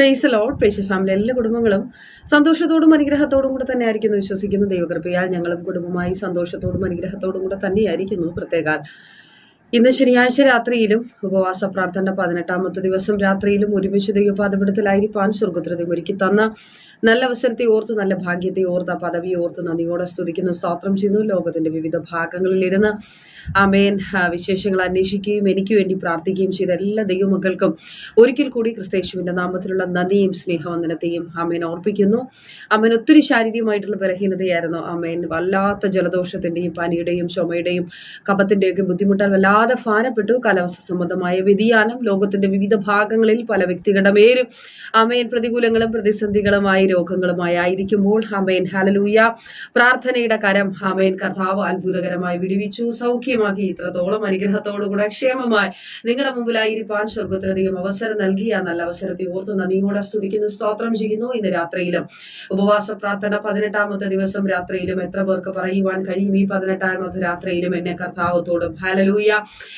Price load praise family എല്ലാ കുടുംബങ്ങളും സന്തോഷത്തോടും അനുഗ്രഹത്തോടും കൂടെ തന്നെ ആയിരിക്കുന്നു വിശ്വസിക്കുന്നു. ദൈവകൃപയാൽ ഞങ്ങളും കുടുംബമായി സന്തോഷത്തോടും അനുഗ്രഹത്തോടും കൂടെ തന്നെയായിരിക്കുന്നു പ്രത്യേകാൽ. ഇന്ന് ശനിയാഴ്ച രാത്രിയിലും ഉപവാസ പ്രാർത്ഥന പതിനെട്ടാമത്തെ ദിവസം രാത്രിയിലും ഒരുമിച്ച് ദൈവപാദപീഠത്തിലായിരിക്കാൻ സ്വർഗദ്രതയും ഒരുക്കി തന്ന നല്ല അവസരത്തെ ഓർത്ത് നല്ല ഭാഗ്യത്തെ ഓർത്ത് ആ പദവി ഓർത്ത് നന്ദിയോടെ സ്തുതിക്കുന്നു. സ്തോത്രം ചെയ്യുന്നു. ലോകത്തിന്റെ വിവിധ ഭാഗങ്ങളിലിരുന്ന് ആമേൻ. വിശേഷങ്ങൾ അന്വേഷിക്കുകയും എനിക്ക് വേണ്ടി പ്രാർത്ഥിക്കുകയും ചെയ്ത എല്ലാ ദൈവമക്കൾക്കും ഒരിക്കൽ കൂടി ക്രിസ്തേശുവിന്റെ നാമത്തിലുള്ള നന്ദിയും സ്നേഹവന്ദനത്തെയും ആമേൻ ഓർപ്പിക്കുന്നു. അമ്മൻ ഒത്തിരി ശാരീരികമായിട്ടുള്ള ബലഹീനതയായിരുന്നു. ആമേൻ. വല്ലാത്ത ജലദോഷത്തിന്റെയും പനിയുടെയും ചുമയുടെയും കപത്തിന്റെയൊക്കെ ബുദ്ധിമുട്ടാൽ വല്ലാതെ ഫാനപ്പെട്ടു. കാലാവസ്ഥ സംബന്ധമായ വ്യതിയാനം ലോകത്തിന്റെ വിവിധ ഭാഗങ്ങളിൽ പല വ്യക്തികളുടെ മേലും ആമേൻ. പ്രതികൂലങ്ങളും പ്രതിസന്ധികളുമായി രോഗങ്ങളുമായി ആയിരിക്കുമ്പോൾ. ഹമേൻ ഹലലൂയ പ്രാർത്ഥനയുടെ കരം ഹമേൻ കഥാവ് അത്ഭുതകരമായി വിടുവിച്ചു. സൗഖ്യമാക്കി ഇത്രത്തോളം അനുഗ്രഹത്തോടുകൂടെ ക്ഷേമമായി നിങ്ങളുടെ മുമ്പിലായിരിക്കാൻ സ്വർഗത്തിലധികം അവസരം നൽകി. ആ നല്ല അവസരത്തെ ഓർത്ത് നന്ദിയോടെ സ്തുതിക്കുന്നു സ്തോത്രം ചെയ്യുന്നു. ഇന്ന് രാത്രിയിലും ഉപവാസ പ്രാർത്ഥന പതിനെട്ടാമത്തെ ദിവസം രാത്രിയിലും എത്ര പേർക്ക് പറയുവാൻ കഴിയും? ഈ പതിനെട്ടാമത്തെ രാത്രിയിലും എന്നെ കർത്താവത്തോടും ഹലലൂയ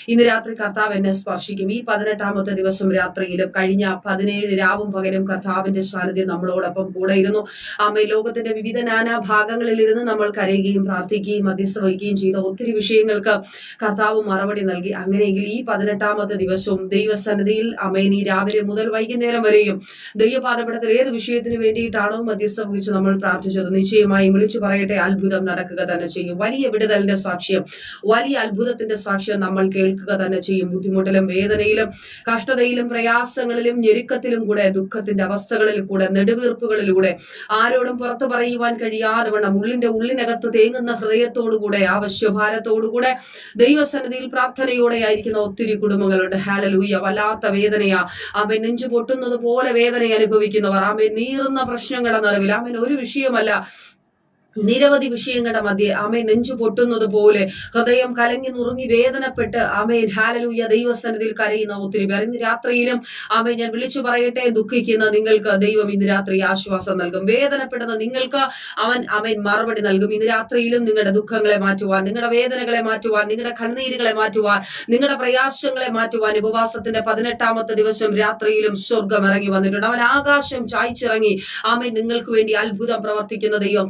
ഇന്ന് രാത്രി കർത്താവ് എന്നെ സ്പർശിക്കും. ഈ പതിനെട്ടാമത്തെ ദിവസം രാത്രിയിലും കഴിഞ്ഞ പതിനേഴ് രാവും പകലും കർത്താവിന്റെ സാന്നിധ്യം നമ്മളോടൊപ്പം കൂടെ ഇരുന്നു ആമേ ലോകത്തിന്റെ വിവിധ നാനാ ഭാഗങ്ങളിൽ ഇരുന്ന് നമ്മൾ കരയുകയും പ്രാർത്ഥിക്കുകയും മധ്യസ്ഥ വഹിക്കുകയും ചെയ്ത ഒത്തിരി വിഷയങ്ങൾക്ക് കർത്താവ് മറുപടി നൽകി. അങ്ങനെയെങ്കിൽ ഈ പതിനെട്ടാമത്തെ ദിവസവും ദൈവസന്നിധിയിൽ അമ്മയിനി രാവിലെ മുതൽ വൈകുന്നേരം വരെയും ദൈവപാദപടത്തിൽ ഏത് വിഷയത്തിന് വേണ്ടിയിട്ടാണോ മധ്യസ്ഥ വഹിച്ച് നമ്മൾ പ്രാർത്ഥിച്ചത് നിശ്ചയമായും വിളിച്ചു പറയട്ടെ അത്ഭുതം നടക്കുക തന്നെ ചെയ്യും. വലിയ വിടുതലിന്റെ സാക്ഷ്യം വലിയ അത്ഭുതത്തിന്റെ സാക്ഷ്യം നമ്മൾ കേൾക്കുക തന്നെ ചെയ്യും. ബുദ്ധിമുട്ടിലും വേദനയിലും കഷ്ടതയിലും പ്രയാസങ്ങളിലും ഞെരുക്കത്തിലും കൂടെ ദുഃഖത്തിന്റെ അവസ്ഥകളിൽ കൂടെ നെടുവീർപ്പുകളിലൂടെ ആരോടും പുറത്തു പറയുവാൻ കഴിയാതെ വണ്ണം ഉള്ളിന്റെ ഉള്ളിനകത്ത് തേങ്ങുന്ന ഹൃദയത്തോടുകൂടെ ആവശ്യഭാരത്തോടുകൂടെ ദൈവസന്നിധിയിൽ പ്രാർത്ഥനയോടെ ആയിരിക്കുന്ന ഒത്തിരി കുടുംബങ്ങളുണ്ട്. ഹാലലൂയ വല്ലാത്ത വേദനയാ. അവൻ നെഞ്ചു പൊട്ടുന്നത് പോലെ വേദന അനുഭവിക്കുന്നവർ. അവൻ നീറുന്ന പ്രശ്നങ്ങളുടെ നിറവിൽ ഒരു വിഷയമല്ല. നിരവധി വിഷയങ്ങളുടെ മധ്യെ ആമേൻ നെഞ്ചു പൊട്ടുന്നത് പോലെ ഹൃദയം കലങ്ങി നുറുങ്ങി വേദനപ്പെട്ട് ആമേ ഹാലലൂയ ദൈവസന്നിധിയിൽ കരയുന്ന ഒത്തിരി പേർ. ഇന്ന് രാത്രിയിലും ആമേ ഞാൻ വിളിച്ചു പറയട്ടെ ദുഃഖിക്കുന്ന നിങ്ങൾക്ക് ദൈവം ഇന്ന് രാത്രി ആശ്വാസം നൽകും. വേദനപ്പെടുന്ന നിങ്ങൾക്ക് അവൻ അവൻ മറുപടി നൽകും. ഇന്ന് രാത്രിയിലും നിങ്ങളുടെ ദുഃഖങ്ങളെ മാറ്റുവാൻ നിങ്ങളുടെ വേദനകളെ മാറ്റുവാൻ നിങ്ങളുടെ കണ്ണീരുകളെ മാറ്റുവാൻ നിങ്ങളുടെ പ്രയാസങ്ങളെ മാറ്റുവാൻ ഉപവാസത്തിന്റെ പതിനെട്ടാമത്തെ ദിവസം രാത്രിയിലും സ്വർഗം ഇറങ്ങി വന്നിട്ടുണ്ട്. അവൻ ആകാശം ചായ്ച്ചിറങ്ങി ആമേ നിങ്ങൾക്ക് വേണ്ടി അത്ഭുതം പ്രവർത്തിക്കുന്ന ദൈവം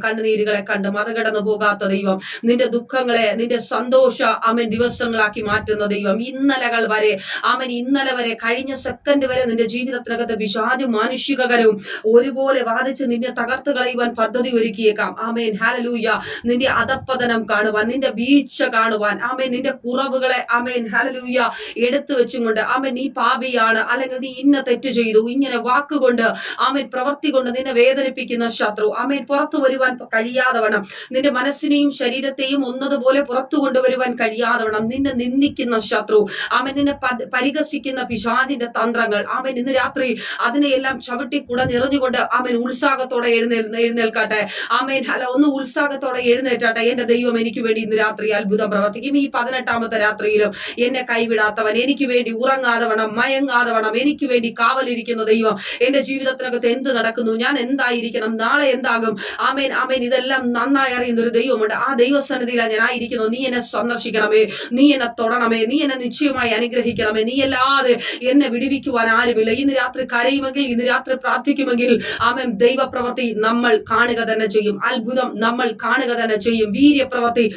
കണ്ണുനീരുകളെ കണ്ട് മറികടന്നു പോകാത്ത ദൈവം. നിന്റെ ദുഃഖങ്ങളെ നിന്റെ സന്തോഷ അവൻ ദിവസങ്ങളാക്കി മാറ്റുന്ന ദൈവം. ഇന്നലകൾ വരെ അവൻ ഇന്നലെ വരെ കഴിഞ്ഞ സെക്കൻഡ് വരെ നിന്റെ ജീവിതത്തിനകത്ത് വിഷാദി മാനുഷികകരവും ഒരുപോലെ വാദിച്ച് നിന്നെ തകർത്ത് കളയുവാൻ പദ്ധതി ഒരുക്കിയേക്കാം. ആമേൻ ഹാലലൂയ നിന്റെ അധപ്പതനം കാണുവാൻ നിന്റെ വീഴ്ച കാണുവാൻ ആമേൻ നിന്റെ കുറവുകളെ ആമേൻ ഹാലലൂയ എടുത്തു വെച്ചുകൊണ്ട് ആമേൻ നീ പാപിയാണ് അല്ലെങ്കിൽ നീ ഇന്ന തെറ്റ് ചെയ്തു. ഇങ്ങനെ വാക്കുകൊണ്ട് ആമേൻ പ്രവർത്തി കൊണ്ട് നിന്നെ വേദനിപ്പിക്കുന്ന ശത്രു ആമേൻ പുറത്തു വരുവാൻ കഴിയാതെ വണ്ണം നിന്റെ മനസ്സിനെയും ശരീരത്തെയും ഒന്നതുപോലെ പുറത്തു കൊണ്ടുവരുവാൻ കഴിയാതവണ്ണം നിന്നെ നിന്ദിക്കുന്ന ശത്രു അവൻ നിന്നെ പരിഹസിക്കുന്ന പിശാദിന്റെ തന്ത്രങ്ങൾ അവൻ ഇന്ന് രാത്രി അതിനെയെല്ലാം ചവിട്ടി കൂടെ നിറഞ്ഞുകൊണ്ട് അവൻ ഉത്സാഹത്തോടെ എഴുന്നേൽ എഴുന്നേൽക്കട്ടെ. ആമേൻ അല്ല ഒന്ന് ഉത്സാഹത്തോടെ എഴുന്നേറ്റാട്ടെ. എന്റെ ദൈവം എനിക്ക് വേണ്ടി ഇന്ന് രാത്രി അത്ഭുതം പ്രവർത്തിക്കും. ഈ പതിനെട്ടാമത്തെ രാത്രിയിലും എന്നെ കൈവിടാത്തവൻ എനിക്ക് വേണ്ടി ഉറങ്ങാതവണം മയങ്ങാതവണം എനിക്ക് വേണ്ടി കാവലിരിക്കുന്ന ദൈവം എന്റെ ജീവിതത്തിനകത്ത് എന്ത് നടക്കുന്നു? ഞാൻ എന്തായിരിക്കണം? നാളെ എന്താകും? ആമേൻ ആമേൻ ഇതെല്ലാം നന്നായി അറിയുന്ന ഒരു ദൈവമുണ്ട്. ആ ദൈവസന്നിധിയിലാണ് ഞാൻ ആയിരിക്കുന്നു. നീ എന്നെ സന്ദർശിക്കണമേ. നീ എന്നെ തൊടണമേ. നീ എന്നെ നിശ്ചയമായി അനുഗ്രഹിക്കണമേ. നീ അല്ലാതെ എന്നെ വിടിവിക്കുവാൻ ആരുമില്ല. ഇന്ന് രാത്രി കരയുമെങ്കിൽ ഇന്ന് രാത്രി പ്രാർത്ഥിക്കുമെങ്കിൽ ആമേം ദൈവപ്രവൃത്തി നമ്മൾ കാണുക തന്നെ ചെയ്യും. അത്ഭുതം നമ്മൾ കാണുക തന്നെ ചെയ്യും. വീര്യപ്രവൃത്തി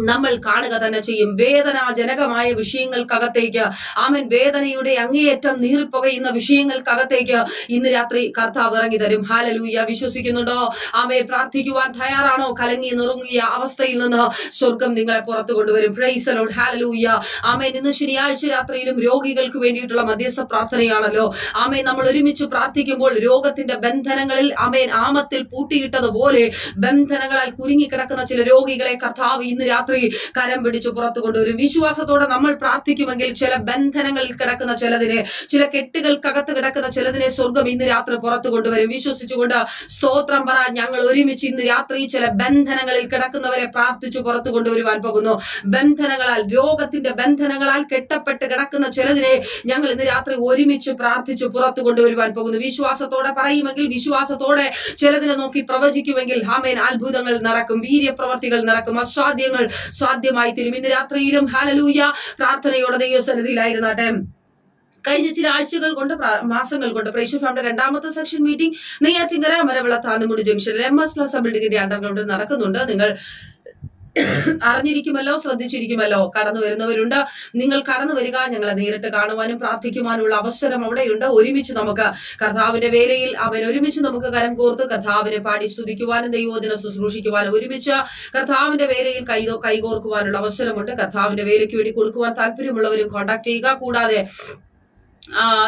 നമ്മൾ കാണുക തന്നെ ചെയ്യും. വേദനാജനകമായ വിഷയങ്ങൾക്കകത്തേക്ക് ആമൻ വേദനയുടെ അങ്ങേയറ്റം നീറിപ്പുകയുന്ന വിഷയങ്ങൾക്കകത്തേക്ക് ഇന്ന് രാത്രി കർത്താവ് ഇറങ്ങി തരും. ഹാലലൂയ വിശ്വസിക്കുന്നുണ്ടോ? ആമയെ പ്രാർത്ഥിക്കുവാൻ തയ്യാറാണോ? കലങ്ങി നിറങ്ങിയ അവസ്ഥയിൽ നിന്ന് സ്വർഗം നിങ്ങളെ പുറത്തു കൊണ്ടുവരും. പ്രൈസലോഡ് ഹാലലൂയ ആമേൻ ഇന്ന് ശനിയാഴ്ച രാത്രിയിലും രോഗികൾക്ക് വേണ്ടിയിട്ടുള്ള മധ്യസ്ഥ പ്രാർത്ഥനയാണല്ലോ. ആമേൻ നമ്മൾ ഒരുമിച്ച് പ്രാർത്ഥിക്കുമ്പോൾ രോഗത്തിന്റെ ബന്ധനങ്ങളിൽ ആമേൻ ആമത്തിൽ പൂട്ടിയിട്ടതുപോലെ ബന്ധനങ്ങളാൽ കുരുങ്ങിക്കിടക്കുന്ന ചില രോഗികളെ കർത്താവ് ഇന്ന് രാത്രി കരം പിടിച്ചു പുറത്തു കൊണ്ടുവരും വിശ്വാസത്തോടെ നമ്മൾ പ്രാർത്ഥിക്കുമെങ്കിൽ ചില ബന്ധനങ്ങളിൽ കിടക്കുന്ന ചിലതിനെ ചില കെട്ടുകൾക്കകത്ത് കിടക്കുന്ന ചിലതിനെ സ്വർഗം ഇന്ന് രാത്രി പുറത്തു കൊണ്ടുവരും വിശ്വസിച്ചുകൊണ്ട് സ്തോത്രം പറ ഞങ്ങൾ ഒരുമിച്ച് ഇന്ന് രാത്രി ചില ബന്ധനങ്ങളിൽ കിടക്കുന്നവരെ പ്രാർത്ഥിച്ചു പുറത്തു കൊണ്ടുവരുവാൻ പോകുന്നു. ബന്ധനങ്ങളാൽ രോഗത്തിന്റെ ബന്ധനങ്ങളാൽ കെട്ടപ്പെട്ട് കിടക്കുന്ന ചിലതിനെ ഞങ്ങൾ ഇന്ന് രാത്രി ഒരുമിച്ച് പ്രാർത്ഥിച്ചു പുറത്തു കൊണ്ടുവരുവാൻ പോകുന്നു. വിശ്വാസത്തോടെ പറയുമെങ്കിൽ വിശ്വാസത്തോടെ ചിലതിനെ നോക്കി പ്രവചിക്കുമെങ്കിൽ ഹാമേൻ അത്ഭുതങ്ങൾ നടക്കും വീര്യപ്രവർത്തികൾ നടക്കും അസാധ്യങ്ങൾ സാധ്യമായി തീരും ഇന്ന് രാത്രിയിലും. ഹാലലൂയ പ്രാർത്ഥനയോടെ ദൈവസന്നിധിയിലായിരുന്നാട്ടെ കഴിഞ്ഞ ചില ആഴ്ചകൾ കൊണ്ട് മാസങ്ങൾ കൊണ്ട് പ്രേക്ഷക ഫാമിന്റെ രണ്ടാമത്തെ സെക്ഷൻ മീറ്റിംഗ് നെയ്യാറ്റിങ്കര മരവിള താന്നുമുടി ജംഗ്ഷനിൽ എം എസ് പ്ലസ് ബിൽഡിംഗിന്റെ അണ്ടർഗ്രൗണ്ടിൽ നടക്കുന്നുണ്ട്. നിങ്ങൾ അറിഞ്ഞിരിക്കുമല്ലോ ശ്രദ്ധിച്ചിരിക്കുമല്ലോ. കടന്നു വരുന്നവരുണ്ട്. നിങ്ങൾ കടന്നു വരിക ഞങ്ങളെ നേരിട്ട് കാണുവാനും പ്രാർത്ഥിക്കുവാനുള്ള അവസരം അവിടെയുണ്ട്. ഒരുമിച്ച് നമുക്ക് കർത്താവിന്റെ വേലയിൽ അവൻ ഒരുമിച്ച് നമുക്ക് കരം കോർത്ത് കർത്താവിനെ പാടി സ്തുതിക്കുവാനും ദൈവോദിന ശുശ്രൂഷിക്കുവാനും ഒരുമിച്ച് കർത്താവിന്റെ വേലയിൽ കൈ കൈകോർക്കുവാനുള്ള അവസരമുണ്ട്. കർത്താവിന്റെ വേലയ്ക്ക് വേണ്ടി കൊടുക്കുവാൻ താല്പര്യമുള്ളവരും കോൺടാക്ട് ചെയ്യുക. കൂടാതെ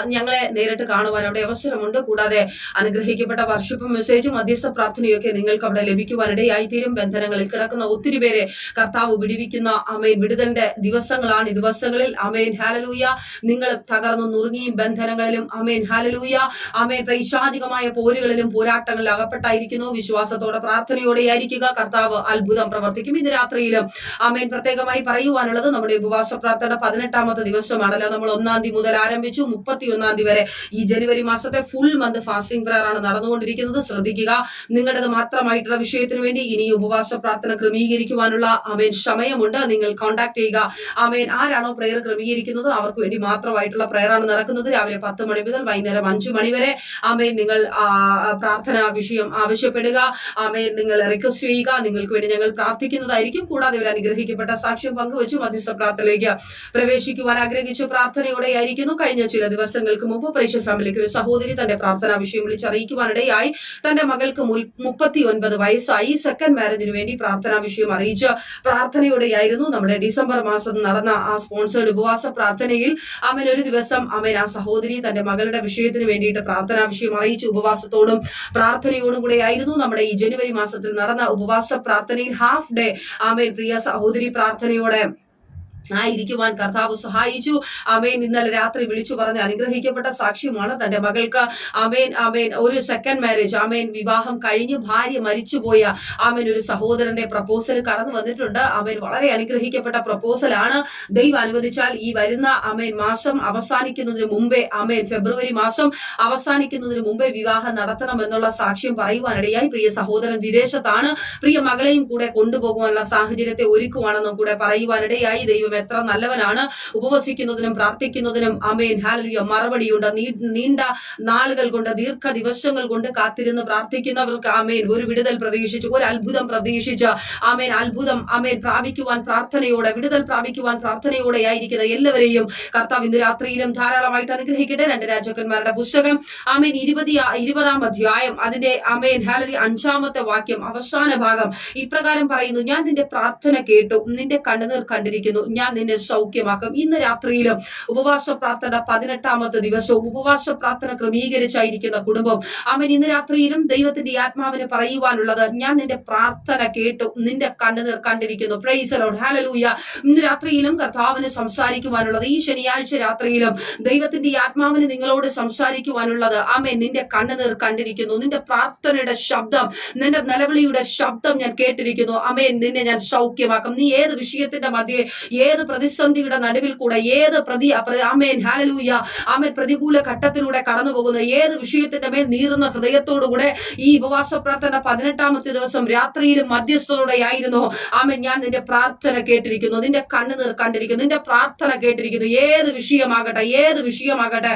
ഞങ്ങളെ നേരിട്ട് കാണുവാൻ അവിടെ അവസരമുണ്ട്. കൂടാതെ അനുഗ്രഹിക്കപ്പെട്ട വർഷിപ്പ് മെസ്സേജും മധ്യസ്ഥ പ്രാർത്ഥനയൊക്കെ നിങ്ങൾക്ക് അവിടെ ലഭിക്കുവാനിടയായി തീരും ബന്ധനങ്ങളിൽ കിടക്കുന്ന ഒത്തിരി പേരെ കർത്താവ് വിടിവിക്കുന്ന. അമേൻ വിടുതലിന്റെ ദിവസങ്ങളാണ് ഈ ദിവസങ്ങളിൽ. അമേൻ ഹാലലൂയ നിങ്ങൾ തകർന്നു നുറുങ്ങിയും ബന്ധനങ്ങളിലും. അമേൻ ഹാലലൂയ അമേൻ പ്രൈശാചികമായ പോരുകളിലും പോരാട്ടങ്ങളിൽ അകപ്പെട്ടായിരിക്കുന്നു. വിശ്വാസത്തോടെ പ്രാർത്ഥനയോടെ ആയിരിക്കുക. കർത്താവ് അത്ഭുതം പ്രവർത്തിക്കും. ഇന്ന് രാത്രിയിലും അമേൻ പ്രത്യേകമായി പറയുവാനുള്ളത് നമ്മുടെ ഉപവാസ പ്രാർത്ഥന പതിനെട്ടാമത്തെ ദിവസമാണല്ലോ. നമ്മൾ ഒന്നാം തീയതി മുതൽ ആരംഭിച്ചു. മുപ്പത്തി ഒന്നാം തീയതി വരെ ഈ ജനുവരി മാസത്തെ ഫുൾ മന്ത് ഫാസ്റ്റിംഗ് പ്രയർ ആണ് നടന്നുകൊണ്ടിരിക്കുന്നത്. ശ്രദ്ധിക്കുക. നിങ്ങളുടേത് മാത്രമായിട്ടുള്ള വിഷയത്തിന് വേണ്ടി ഇനി ഉപവാസ പ്രാർത്ഥന ക്രമീകരിക്കുവാനുള്ള അമേൻ സമയമുണ്ട്. നിങ്ങൾ കോൺടാക്ട് ചെയ്യുക. അമേൻ ആരാണോ പ്രയർ ക്രമീകരിക്കുന്നത് അവർക്ക് വേണ്ടി മാത്രമായിട്ടുള്ള പ്രയറാണ് നടക്കുന്നത്. രാവിലെ പത്ത് മണി മുതൽ വൈകുന്നേരം അഞ്ചു മണി വരെ അമേൻ നിങ്ങൾ പ്രാർത്ഥന വിഷയം ആവശ്യപ്പെടുക. അമേൻ നിങ്ങൾ റിക്വസ്റ്റ് ചെയ്യുക. നിങ്ങൾക്ക് വേണ്ടി ഞങ്ങൾ പ്രാർത്ഥിക്കുന്നതായിരിക്കും. കൂടാതെ ഒരു അനുഗ്രഹിക്കപ്പെട്ട സാക്ഷ്യം പങ്കുവച്ചു മധ്യസ്ഥ പ്രാർത്ഥനയിലേക്ക് പ്രവേശിക്കുവാൻ ആഗ്രഹിച്ചു പ്രാർത്ഥനയോടെയായിരിക്കുന്നു. കഴിഞ്ഞ ചില ദിവസങ്ങൾക്ക് മുമ്പ് പ്രേക്ഷ ഫാമിലിക്ക് ഒരു സഹോദരി തന്റെ പ്രാർത്ഥനാ വിഷയം വിളിച്ചറിയിക്കുവാനിടയായി തന്റെ മകൾക്ക് മുപ്പത്തി ഒൻപത് വയസ്സായി. സെക്കൻഡ് മാരേജിന് വേണ്ടി പ്രാർത്ഥനാ വിഷയം അറിയിച്ച പ്രാർത്ഥനയോടെയായിരുന്നു നമ്മുടെ ഡിസംബർ മാസം നടന്ന ആ സ്പോൺസേഡ് ഉപവാസ പ്രാർത്ഥനയിൽ അമൻ ഒരു ദിവസം അമൻ ആ സഹോദരി തന്റെ മകളുടെ വിഷയത്തിന് വേണ്ടിയിട്ട് പ്രാർത്ഥനാ വിഷയം അറിയിച്ച് ഉപവാസത്തോടും പ്രാർത്ഥനയോടും കൂടെ ആയിരുന്നു നമ്മുടെ ഈ ജനുവരി മാസത്തിൽ നടന്ന ഉപവാസ പ്രാർത്ഥനയിൽ ഹാഫ് ഡേ ആമേൻ പ്രിയ സഹോദരി പ്രാർത്ഥനയോടെ ആയിരിക്കുവാൻ കർത്താവ് സഹായിച്ചു. അമേൻ ഇന്നലെ രാത്രി വിളിച്ചു പറഞ്ഞ് അനുഗ്രഹിക്കപ്പെട്ട സാക്ഷ്യമാണ് തന്റെ മകൾക്ക്. അമേൻ അമേൻ ഒരു സെക്കൻഡ് മാരേജ് അമേൻ വിവാഹം കഴിഞ്ഞ് ഭാര്യ മരിച്ചുപോയ അമേൻ ഒരു സഹോദരന്റെ പ്രപ്പോസൽ കടന്നു വന്നിട്ടുണ്ട്. അമേൻ വളരെ അനുഗ്രഹിക്കപ്പെട്ട പ്രപ്പോസലാണ് ദൈവം അനുവദിച്ചാൽ ഈ വരുന്ന അമേൻ മാസം അവസാനിക്കുന്നതിന് മുമ്പേ അമേൻ ഫെബ്രുവരി മാസം അവസാനിക്കുന്നതിന് മുമ്പേ വിവാഹം നടത്തണം എന്നുള്ള സാക്ഷ്യം പറയുവാനിടയായി പ്രിയ സഹോദരൻ വിദേശത്താണ്. പ്രിയ മകളെയും കൂടെ കൊണ്ടുപോകുവാനുള്ള സാഹചര്യത്തെ ഒരുക്കുവാണെന്നും കൂടെ പറയുവാനിടയായി ദൈവം എത്ര നല്ലവനാണ്. ഉപവസിക്കുന്നതിനും പ്രാർത്ഥിക്കുന്നതിനും അമേൻ ഹാലിയ മറുപടിയുണ്ട്. നീണ്ട നാളുകൾ കൊണ്ട് ദീർഘ ദിവസങ്ങൾ കൊണ്ട് കാത്തിരുന്ന് പ്രാർത്ഥിക്കുന്നവർക്ക് അമേൻ ഒരു വിടുതൽ പ്രതീക്ഷിച്ച് ഒരു അത്ഭുതം പ്രതീക്ഷിച്ച് അമേൻ അത്ഭുതം അമേൻ പ്രാപിക്കുവാൻ പ്രാർത്ഥനയോടെ വിടുതൽ പ്രാപിക്കുവാൻ പ്രാർത്ഥനയോടെ ആയിരിക്കുന്ന എല്ലാവരെയും കർത്താവ് ഇന്ന് രാത്രിയിലും ധാരാളമായിട്ട് അനുഗ്രഹിക്കട്ടെ. രണ്ട് രാജാക്കന്മാരുടെ പുസ്തകം അമേൻ ഇരുപതി ഇരുപതാം അധ്യായം. അതിന്റെ അമേൻ ഹാലരി അഞ്ചാമത്തെ വാക്യം അവസാന ഭാഗം. ഇപ്രകാരം പറയുന്നു ഞാൻ നിന്റെ പ്രാർത്ഥന കേട്ടു നിന്റെ കണ്ണുനീർ കണ്ടിരിക്കുന്നു. ഞാൻ നിന്നെ സൗഖ്യമാക്കും. ഇന്ന് രാത്രിയിലും ഉപവാസ പ്രാർത്ഥന പതിനെട്ടാമത്തെ ദിവസവും ഉപവാസ പ്രാർത്ഥന ക്രമീകരിച്ചായിരിക്കുന്ന കുടുംബം അവൻ ഇന്ന് രാത്രിയിലും ദൈവത്തിന്റെ ആത്മാവിന് പറയുവാനുള്ളത് ഞാൻ നിന്റെ പ്രാർത്ഥന കേട്ടു നിന്റെ കണ്ണുനീർ കണ്ടിരിക്കുന്നു. ഹാലലൂയ ഇന്ന് രാത്രിയിലും കർത്താവിന് സംസാരിക്കുവാനുള്ളത് ഈ ശനിയാഴ്ച രാത്രിയിലും ദൈവത്തിന്റെ ആത്മാവിന് നിങ്ങളോട് സംസാരിക്കുവാനുള്ളത് ആമേ നിന്റെ കണ്ണുനീർ കണ്ടിരിക്കുന്നു നിന്റെ പ്രാർത്ഥനയുടെ ശബ്ദം നിന്റെ നിലവിളിയുടെ ശബ്ദം ഞാൻ കേട്ടിരിക്കുന്നു. അമേ നിന്നെ ഞാൻ സൗഖ്യമാക്കും. നീ ഏത് വിഷയത്തിന്റെ മധ്യേ പ്രതിസന്ധിയുടെ നടുവിൽ കൂടെ ഏത് പ്രതി ആമേൻ ഹാലലൂയ ആമേൻ പ്രതികൂല ഘട്ടത്തിലൂടെ കടന്നു പോകുന്ന. ഏത് വിഷയത്തിന്റെ മേൽ നീറുന്ന ഹൃദയത്തോടുകൂടെ ഈ ഉപവാസ പ്രാർത്ഥന പതിനെട്ടാമത്തെ ദിവസം രാത്രിയിലും മധ്യസ്ഥതയോടെ ആയിരുന്നു. ആമേൻ ഞാൻ നിന്റെ പ്രാർത്ഥന കേട്ടിരിക്കുന്നു. നിന്റെ കണ്ണുനീർ കണ്ടിരിക്കുന്നു. നിന്റെ പ്രാർത്ഥന കേട്ടിരിക്കുന്നു. ഏത് വിഷയമാകട്ടെ ഏത് വിഷയമാകട്ടെ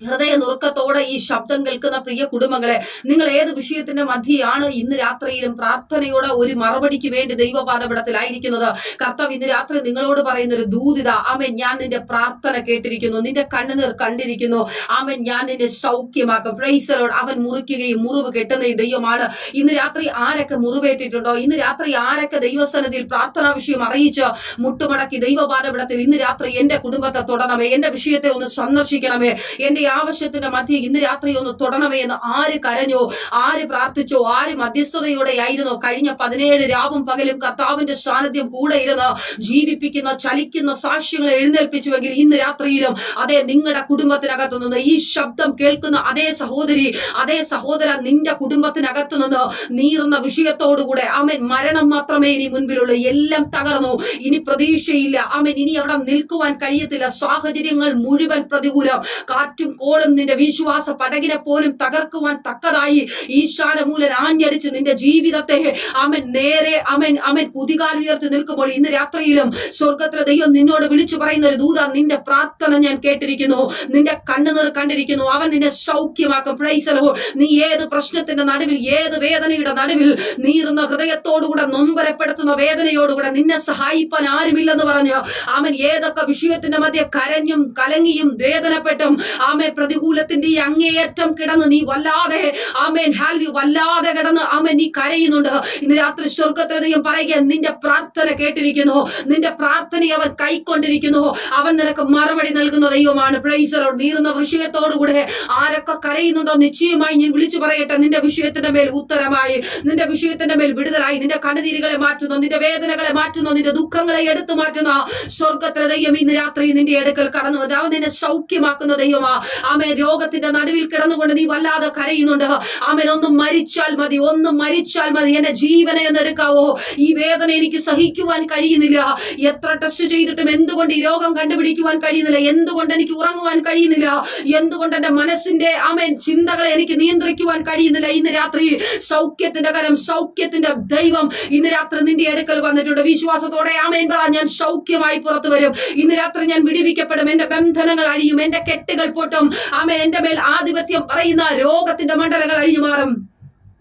ഹൃദയ നുറുക്കത്തോടെ ഈ ശബ്ദം കേൾക്കുന്ന പ്രിയ കുടുംബങ്ങളെ നിങ്ങൾ ഏത് വിഷയത്തിന്റെ മധ്യയാണ് ഇന്ന് രാത്രിയിലും പ്രാർത്ഥനയോടെ ഒരു മറുപടിക്ക് വേണ്ടി ദൈവപാദപടത്തിലായിരിക്കുന്നത് കർത്താവ് ഇന്ന് രാത്രി നിങ്ങളോട് പറയുന്ന ഒരു ദൂതിത ആമൻ ഞാൻ നിന്റെ പ്രാർത്ഥന കേട്ടിരിക്കുന്നു നിന്റെ കണ്ണുനീർ കണ്ടിരിക്കുന്നു. ആമൻ ഞാൻ നിന്നെ സൗഖ്യമാക്കും. പ്രൈസലോട് അവൻ മുറിക്കുകയും മുറിവ് കെട്ടുന്ന ഈ ദൈവമാണ്. ഇന്ന് രാത്രി ആരൊക്കെ മുറിവേറ്റിട്ടുണ്ടോ? ഇന്ന് രാത്രി ആരൊക്കെ ദൈവസന്നിധിയിൽ പ്രാർത്ഥനാ വിഷയം അറിയിച്ച് മുട്ടുമടക്കി ദൈവപാദപടത്തിൽ ഇന്ന് രാത്രി എന്റെ കുടുംബത്തെ തൊടണമേ എന്റെ വിഷയത്തെ ഒന്ന് സന്ദർശിക്കണമേ എന്റെ ആവശ്യത്തിന്റെ മധ്യ ഇന്ന് രാത്രി ഒന്ന് തൊടണമേ എന്ന് ആര് കരഞ്ഞോ ആര് പ്രാർത്ഥിച്ചോ ആര് മധ്യസ്ഥതയോടെ ആയിരുന്നോ കഴിഞ്ഞ പതിനേഴ് രാവും പകലും കർത്താവിന്റെ സാന്നിധ്യം കൂടെ ഇരുന്ന് ജീവിപ്പിക്കുന്ന ചലിക്കുന്ന സാക്ഷ്യങ്ങളെ എഴുന്നേൽപ്പിച്ചുവെങ്കിൽ ഇന്ന് രാത്രിയിലും അതേ നിങ്ങളുടെ കുടുംബത്തിനകത്തു നിന്ന് ഈ ശബ്ദം കേൾക്കുന്ന അതേ സഹോദരി അതേ സഹോദര നിന്റെ കുടുംബത്തിനകത്തു നിന്ന് നീറുന്ന വിഷയത്തോടുകൂടെ ആമൻ മരണം മാത്രമേ ഇനി മുൻപിലുള്ളൂ എല്ലാം തകർന്നു ഇനി പ്രതീക്ഷയില്ല ആമൻ ഇനി അവിടെ നിൽക്കുവാൻ കഴിയത്തില്ല സാഹചര്യങ്ങൾ മുഴുവൻ പ്രതികൂലം കാറ്റും കോളും നിന്റെ വിശ്വാസ പടകിനെ പോലും തകർക്കുവാൻ തക്കതായി ഈശാനമൂലൻ ആഞ്ഞടിച്ച് നിന്റെ ജീവിതത്തെ. അവൻ നേരെ അവൻ അവൻ കുതികാലുയർത്തി നിൽക്കുമ്പോൾ ഇന്ന് രാത്രിയിലും സ്വർഗത്തിലെ ദൈവം നിന്നോട് വിളിച്ചു പറയുന്ന ഒരു ദൂത നിന്റെ പ്രാർത്ഥന ഞാൻ കേട്ടിരിക്കുന്നു. നിന്റെ കണ്ണുനീർ കണ്ടിരിക്കുന്നു. അവൻ നിന്നെ സൗഖ്യമാക്കും. പ്രൈസലോ നീ ഏത് പ്രശ്നത്തിന്റെ നടുവിൽ ഏത് വേദനയുടെ നടുവിൽ നീറുന്ന ഹൃദയത്തോടുകൂടെ നൊമ്പരപ്പെടുത്തുന്ന വേദനയോടുകൂടെ നിന്നെ സഹായിപ്പാൻ ആരുമില്ലെന്ന് പറഞ്ഞ് അവൻ ഏതൊക്കെ വിഷയത്തിന്റെ മധ്യ കരഞ്ഞും കലങ്ങിയും വേദനപ്പെട്ടും ആമേ പ്രതികൂലത്തിന്റെ അങ്ങേയറ്റം കിടന്ന് നീ വല്ലാതെ ആമേൻ ഹാൽവി വല്ലാതെ കിടന്ന് ആമേൻ നീ കരയുന്നുണ്ട്. ഇന്ന് രാത്രി സ്വർഗത്തിലധികം പറയുക നിന്റെ പ്രാർത്ഥന കേട്ടിരിക്കുന്നു നിന്റെ പ്രാർത്ഥനയെ അവൻ കൈക്കൊണ്ടിരിക്കുന്നു. അവൻ നിനക്ക് മറുപടി നൽകുന്ന ദൈവമാണ്. പ്രൈസറോ നീറുന്ന വിഷയത്തോടുകൂടെ ആരൊക്കെ കരയുന്നുണ്ടോ നിശ്ചയമായി ഞാൻ വിളിച്ചു പറയട്ടെ. നിന്റെ വിഷയത്തിന്റെ മേൽ ഉത്തരമായി നിന്റെ വിഷയത്തിന്റെ മേൽ വിടുതലായി. നിന്റെ കണ്ണുനീരുകളെ മാറ്റുന്നു നിന്റെ വേദനകളെ മാറ്റുന്നു നിന്റെ ദുഃഖങ്ങളെ എടുത്തു മാറ്റുന്ന. സ്വർഗത്തിലെ ദൈവം ഇന്ന് രാത്രി നിന്റെ അടുക്കൽ കടന്നു അവൻ നിന്നെ സൗഖ്യമാക്കുന്ന ദൈവമാ. ആമേ രോഗത്തിന്റെ നടുവിൽ കിടന്നുകൊണ്ട് നീ വല്ലാതെ കരയുന്നുണ്ട്. ആമേൻ ഒന്ന് മരിച്ചാൽ മതി ഒന്ന് മരിച്ചാൽ മതി എന്റെ ജീവനെ എന്നെടുക്കാവോ ഈ വേദന എനിക്ക് സഹിക്കുവാൻ കഴിയുന്നില്ല. എത്ര ടെസ്റ്റ് ചെയ്തിട്ടും എന്തുകൊണ്ട് ഈ രോഗം കണ്ടുപിടിക്കുവാൻ കഴിയുന്നില്ല? എന്തുകൊണ്ട് എനിക്ക് ഉറങ്ങുവാൻ കഴിയുന്നില്ല? എന്തുകൊണ്ട് എന്റെ മനസ്സിന്റെ ആമേൻ ചിന്തകളെ എനിക്ക് നിയന്ത്രിക്കുവാൻ കഴിയുന്നില്ല? ഇന്ന് രാത്രി സൗഖ്യത്തിന്റെ കരം സൗഖ്യത്തിന്റെ ദൈവം ഇന്ന് രാത്രി നിന്റെ അടുക്കൽ വന്നിട്ടുണ്ട്. വിശ്വാസത്തോടെ ആമേൻ പറ ഞാൻ സൗഖ്യമായി പുറത്തു വരും. ഇന്ന് രാത്രി ഞാൻ വിടിവിക്കപ്പെടും. എന്റെ ബന്ധനങ്ങൾ അഴിയും. എന്റെ കെട്ടുകൾ പൊട്ടും. ആമേൻ. എന്റെ മേൽ ആധിപത്യം പറയുന്ന രോഗത്തിന്റെ മണ്ഡലങ്ങൾ അഴിഞ്ഞു മാറും.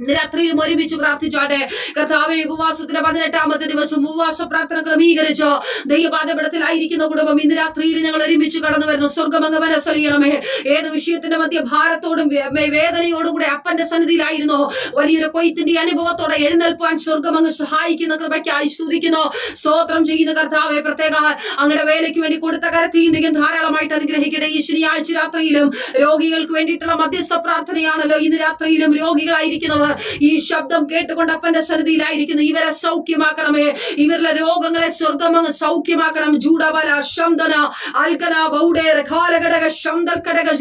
രാത്രിയിലും ഒരുമിച്ച് പ്രാർത്ഥിച്ചോട്ടെ. കർത്താവെ ഉപവാസത്തിന്റെ പതിനെട്ടാമത്തെ ദിവസം ഉപവാസ പ്രാർത്ഥന ക്രമീകരിച്ചോ ദൈവപാതപടത്തിലായിരിക്കുന്ന കുടുംബം ഇന്ന് രാത്രിയിൽ ഞങ്ങൾ ഒരുമിച്ച് കടന്നു വരുന്നു. സ്വർഗമംഗ മനസ്സറിയണമേ. ഏത് വിഷയത്തിന്റെ മധ്യ ഭാരത്തോടും വേദനയോടും കൂടെ അപ്പന്റെ സന്നിധിയിലായിരുന്നു. വലിയൊരു കൊയ്ത്തിന്റെ അനുഭവത്തോടെ എഴുന്നേൽപ്പാൻ സ്വർഗമങ്ങ് സഹായിക്കുന്ന കൃപയ്ക്കായി സ്തുതിക്കുന്നു. സ്തോത്രം ചെയ്യുന്ന കർത്താവെ പ്രത്യേക അങ്ങയുടെ വേലയ്ക്ക് വേണ്ടി കൊടുത്ത കരത്തിയും ധാരാളമായിട്ട് അനുഗ്രഹിക്കട്ടെ. ഈ ശനിയാഴ്ച രാത്രിയിലും രോഗികൾക്ക് വേണ്ടിയിട്ടുള്ള മധ്യസ്ഥ പ്രാർത്ഥനയാണല്ലോ ഇന്ന് രാത്രിയിലും രോഗികളായിരിക്കുന്നവർ. ഈ ശബ്ദം കേട്ടുകൊണ്ട് അപ്പന്റെ സന്നിധിയിലായിരിക്കുന്നു. ഇവരെ സൗഖ്യമാക്കണമേ. ഇവരിലെ രോഗങ്ങളെ സ്വർഗമങ്ങ് സൗഖ്യമാക്കണം. ജൂഡബല ശംദന അൽക്കന ബൗഡേർ ഘാലഘടക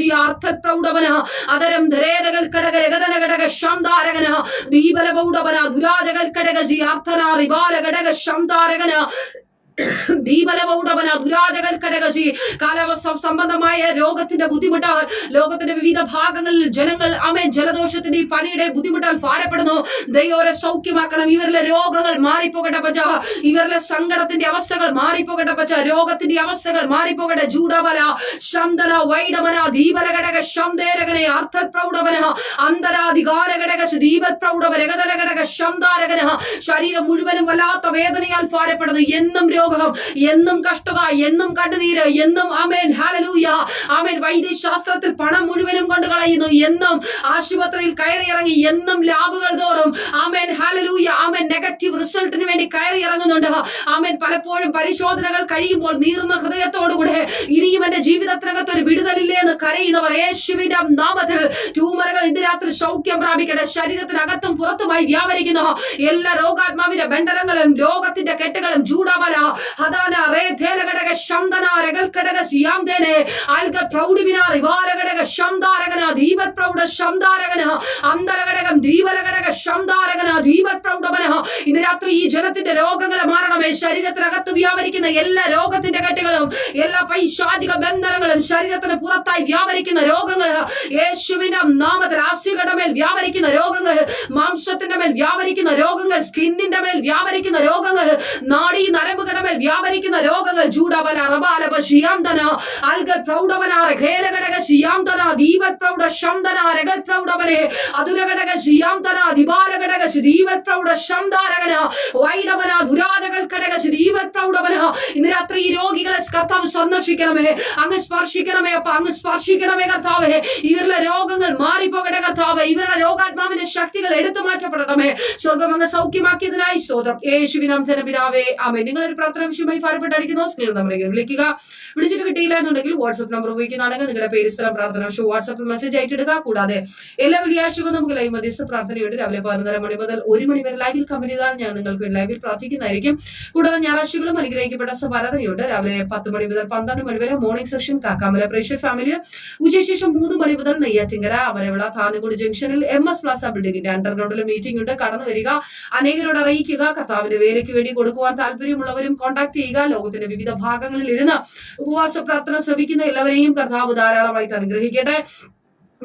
ജി അർത്ഥ അർത്ഥപ്രൗഢവന അതരം ധരേരകൽ കടക രഗതന ഘടക ശംദാരകന ദീപല ബൗഡവന ദുരാജകൽ കടകജി അർത്ഥന റിബാല ഘടക ശംദാരകന കടകശി കാലാവസ്ഥ സംബന്ധമായ രോഗത്തിന്റെ ബുദ്ധിമുട്ടാൽ ലോകത്തിന്റെ വിവിധ ഭാഗങ്ങളിൽ ജനങ്ങൾ അമേ ജലദോഷത്തിന്റെ ഈ പനിയുടെ ബുദ്ധിമുട്ടാൽ ഭാരപ്പെടുന്നു. ദൈവരെ സൗഖ്യമാക്കണം. ഇവരിലെ രോഗങ്ങൾ മാറിപ്പോകട്ടെ പച്ച ഇവരിലെ സങ്കടത്തിന്റെ അവസ്ഥകൾ മാറിപ്പോകട്ടെ പച്ച രോഗത്തിന്റെ അവസ്ഥകൾ മാറിപ്പോകട്ടെ. ജൂഡബല ശന്തല വൈഡമന ദീപല ഘടക അർത്ഥ പ്രൗഢവന അന്തരാധികാര ഘടക ദീപപ്രൗഢവ രഗതര ഘടക ശന്താരകന. ശരീരം മുഴുവനും വല്ലാത്ത വേദനയാൽ ഭാരപ്പെടുന്നു. എന്നും രോഗം എന്നും കഷ്ടത എന്നും കണ്ണുനീര് എന്നും അമേൻ ഹാലലൂയ അമേൻ വൈദ്യശാസ്ത്രത്തിൽ പണം മുഴുവനും കൊണ്ട് കളയുന്നു. എന്നും ആശുപത്രിയിൽ കയറി ഇറങ്ങി എന്നും ലാബുകൾ തോറും. അമേൻ ഹാലലൂയ അമേൻ നെഗറ്റീവ് റിസൾട്ടിന് വേണ്ടി കയറി ഇറങ്ങുന്നുണ്ട് അമേൻ പലപ്പോഴും പരിശോധനകൾ കഴിയുമ്പോൾ നീറുന്ന ഹൃദയത്തോടുകൂടെ ഇനിയും എന്റെ ജീവിതത്തിനകത്ത് ഒരു വിടുതലില്ലേ എന്ന് കരയുന്നവർ യേശുവിന്റെ നാമത്തിൽ ട്യൂമറുകൾ ഇന്ന് രാത്രി സൗഖ്യം പ്രാപിക്കട്ടെ. ശരീരത്തിനകത്തും പുറത്തുമായി വ്യാപരിക്കുന്നു. എല്ലാ രോഗാത്മാവിന്റെ ബന്ധനങ്ങളും രോഗത്തിന്റെ കെട്ടുകളും ചൂടാമല ഹദാന પોતાના રેત ശംദന രഗൽ ഘടക സിയാംദേനെ ആൽഗ പ്രൗഢിവിനാറി വാരഘടക ശംദാരകന ദീപത് പ്രൗഢ ശംദാരകന അന്തരഘടകം ദീപലഘടക ശംദാരകന ദീപത് പ്രൗഢവന ഇന്ന് രാത്രി ഈ ജനത്തിന്റെ രോഗങ്ങളെ മാറണമേ. ശരീരത്തിനകത്ത് വ്യാപരിക്കുന്ന എല്ലാ രോഗത്തിന്റെ കെട്ടുകളും എല്ലാ പൈശാചിക ബന്ധനങ്ങളും ശരീരത്തിന് പുറത്തായി വ്യാപരിക്കുന്ന രോഗങ്ങൾ യേശുവിന്റെ നാമത്തിൽ ആസ്തികളുടെ മേൽ വ്യാപരിക്കുന്ന രോഗങ്ങൾ മാംസത്തിന്റെ മേൽ വ്യാപരിക്കുന്ന രോഗങ്ങൾ സ്കിന്നിന്റെ മേൽ വ്യാപരിക്കുന്ന രോഗങ്ങൾ നാഡീ നരമ്പുകളുടെ മേൽ വ്യാപരിക്കുന്ന രോഗങ്ങൾ പ്രൗഢവനെ ഇന്ന് രാത്രി ഈ രോഗികളെ കർത്താവ് സന്ദർശിക്കണമേ അങ്ങ് സ്പർശിക്കണമേ അപ്പ അങ്ങ് സ്പർശിക്കണമേ കർത്താവേ. ഇവരുടെ രോഗങ്ങൾ മാറിപ്പോകട്ടെ കർത്താവ്. ഇവരുടെ രോഗാത്മാവിന്റെ ശക്തികൾ എടുത്തു മാറ്റപ്പെടണമേ. സ്വർഗം അങ്ങ് സൗഖ്യമാക്കിയതിനായി സ്തോത്രം. യേശുവിനാം ജനപിതാവേ ഒരു പ്രാർത്ഥന വിഷയമായി ഭാരപ്പെട്ടായിരിക്കുന്നു. സ്ക്രീൻ നമ്മളെ വിളിക്കുക. വിളിച്ചിട്ട് കിട്ടിയില്ല എന്നുണ്ടെങ്കിൽ വാട്സ്ആപ്പ് നമ്പർ ഉപയോഗിക്കുന്നതാണെങ്കിൽ നിങ്ങളുടെ പേര് സ്ഥലം പ്രാർത്ഥന ഷോ വാട്സ്ആപ്പിൽ മെസ്സേജ് അയച്ചിടുക കൂടാതെ എല്ലാ വെള്ളിയാഴ്ചകളും നമുക്ക് ലൈവ് മധ്യസ്ഥ പ്രാർത്ഥനയുണ്ട്. രാവിലെ പതിനൊന്നര മണി മുതൽ ഒരു മണി വരെ ലൈവിൽ കമ്പനി ചെയ്താൽ ഞാൻ നിങ്ങൾക്ക് ലൈവിൽ പ്രാർത്ഥിക്കുന്നതായിരിക്കും. കൂടാതെ ഞായറാഴ്ചകളും അനുഗ്രഹിക്കപ്പെട്ട സഭാരാധനയുണ്ട് രാവിലെ പത്ത് മണി മുതൽ പന്ത്രണ്ട് മണി വരെ മോർണിംഗ് സെഷൻ കാക്കാമല പ്രേക്ഷക ഫാമിലി ഉച്ചശേഷം മൂന്ന് മണി മുതൽ നെയ്യാറ്റിങ്കര അവരവിള താനുകൂടി ജംഗ്ഷനിൽ എം എസ് പ്ലാസ ബിൽഡിംഗിന്റെ അണ്ടർഗ്രൗണ്ടിൽ മീറ്റിംഗ് ഉണ്ട്. കടന്നു വരിക. അനേകരോട് അറിയിക്കുക. കർത്താവിന്റെ വേലയ്ക്ക് വേണ്ടി കൊടുക്കുവാൻ താല്പര്യമുള്ളവരും കോൺടാക്ട് ചെയ്യുക. ലോകത്തിന്റെ വിവിധ ഭാഗങ്ങളിൽ ഇരുന്ന് ഉപവാസ പ്രാർത്ഥന ശ്രമിക്കുന്ന എല്ലാവരെയും കർത്താവ് ധാരാളമായിട്ട് അനുഗ്രഹിക്കട്ടെ.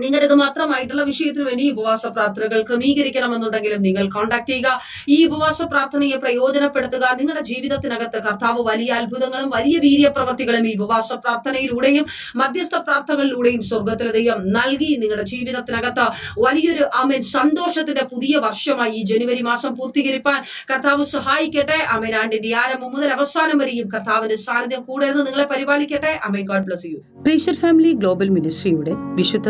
ഇത് മാത്രമായിട്ടുള്ള വിഷയത്തിന് വേണ്ടി ഉപവാസ പ്രാർത്ഥനകൾ ക്രമീകരിക്കണമെന്നുണ്ടെങ്കിലും നിങ്ങൾ കോൺടാക്ട് ചെയ്യുക. ഈ ഉപവാസ പ്രാർത്ഥനയെ പ്രയോജനപ്പെടുത്തുക. നിങ്ങളുടെ ജീവിതത്തിനകത്ത് കർത്താവ് വലിയ അത്ഭുതങ്ങളും വലിയ വീര്യ പ്രവർത്തികളും ഈ ഉപവാസ പ്രാർത്ഥനയിലൂടെയും മധ്യസ്ഥ പ്രാർത്ഥനകളിലൂടെയും സ്വർഗത്തിലെ ദൈവം നൽകി. നിങ്ങളുടെ ജീവിതത്തിനകത്ത് വലിയൊരു ആമേൻ സന്തോഷത്തിന്റെ പുതിയ വർഷമായി ഈ ജനുവരി മാസം പൂർത്തീകരിപ്പാൻ കർത്താവ് സഹായിക്കട്ടെ. അമേൻ ആണ്ടിന്റെ ആരംഭം മുതൽ അവസാനം വരെയും കർത്താവിന്റെ സാന്നിധ്യം കൂടെ നിങ്ങളെ പരിപാലിക്കട്ടെ. Amen God bless you pressure family global മിനിസ്ട്രിയുടെ വിശുദ്ധ